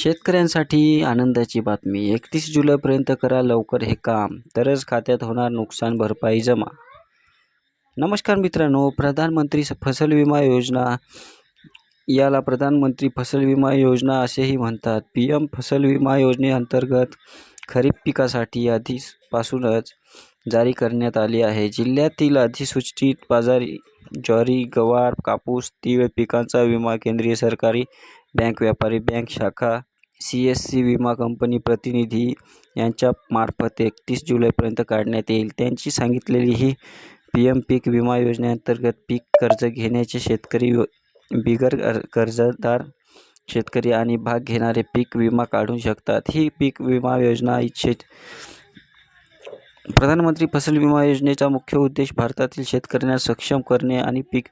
शेतकऱ्यांसाठी आनंदाची बातमी. एकतीस जुलैपर्यंत करा लवकर हे काम. तरच खात्यात होणार नुकसान भरपाई जमा. नमस्कार मित्रांनो. प्रधानमंत्री स- फसल विमा योजना. याला प्रधानमंत्री फसल विमा योजना असेही म्हणतात. पी एम फसल विमा योजनेअंतर्गत खरीप पिकासाठी आधीपासूनच जारी करण्यात आली आहे. जिल्ह्यातील अधिसूचित बाजारी ज्वारी गवार कापूस तीळ पिकांचा विमा केंद्रीय सरकारी बँक व्यापारी बँक शाखा सी एस सी विमा कंपनी प्रतिनिधी यांच्या मार्फत एकतीस जुलैपर्यंत काढण्यात येईल. त्यांची सांगितलेली ही पी एम पीक विमा योजनेअंतर्गत पीक कर्ज घेण्याचे शेतकरी बिगर कर्जदार शेतकरी आणि भाग घेणारे पीक विमा काढू शकतात. ही पीक विमा योजना इच्छित प्रधानमंत्री फसल विमा योजनेचा मुख्य उद्देश भारतातील शेतकऱ्यांना सक्षम करणे आणि पीक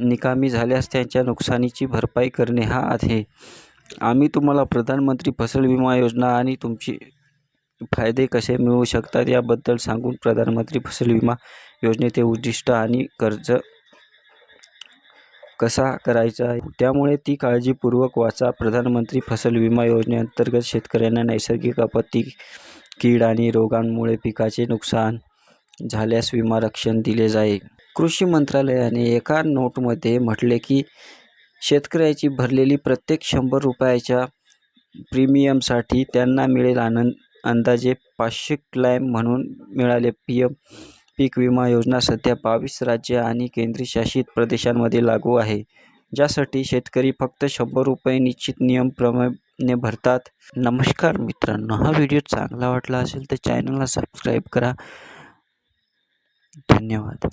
निकामी झाल्यास त्यांच्या नुकसानीची भरपाई करणे हा आहे. आम्ही तुम्हाला प्रधानमंत्री फसल विमा योजना आणि तुमची फायदे कसे मिळू शकतात याबद्दल सांगून प्रधानमंत्री फसल विमा योजनेचे उद्दिष्ट आणि कर्ज कसा करायचा आहे? त्यामुळे ती काळजीपूर्वक वाचा. प्रधानमंत्री फसल विमा योजनेअंतर्गत शेतकऱ्यांना नैसर्गिक आपत्ती कीड आणि रोगांमुळे पिकाचे नुकसान झाल्यास विमा रक्षण दिले जाईल. कृषी मंत्रालयाने एका नोटमध्ये म्हटले की शेतकऱ्याची भरलेली प्रत्येक शंभर रुपयाच्या प्रीमियमसाठी त्यांना मिळेल आनंद अंदाजे पाचशे क्लाईम म्हणून मिळाले. पी एम पीक विमा योजना सध्या बावीस राज्य आणि केंद्रशासित प्रदेशांमध्ये लागू आहे ज्यासाठी शेतकरी फक्त शंभर रुपये निश्चित नियमप्रमाणे भरतात. नमस्कार मित्रांनो हा व्हिडिओ चांगला वाटला असेल तर चॅनलला सबस्क्राईब करा. धन्यवाद.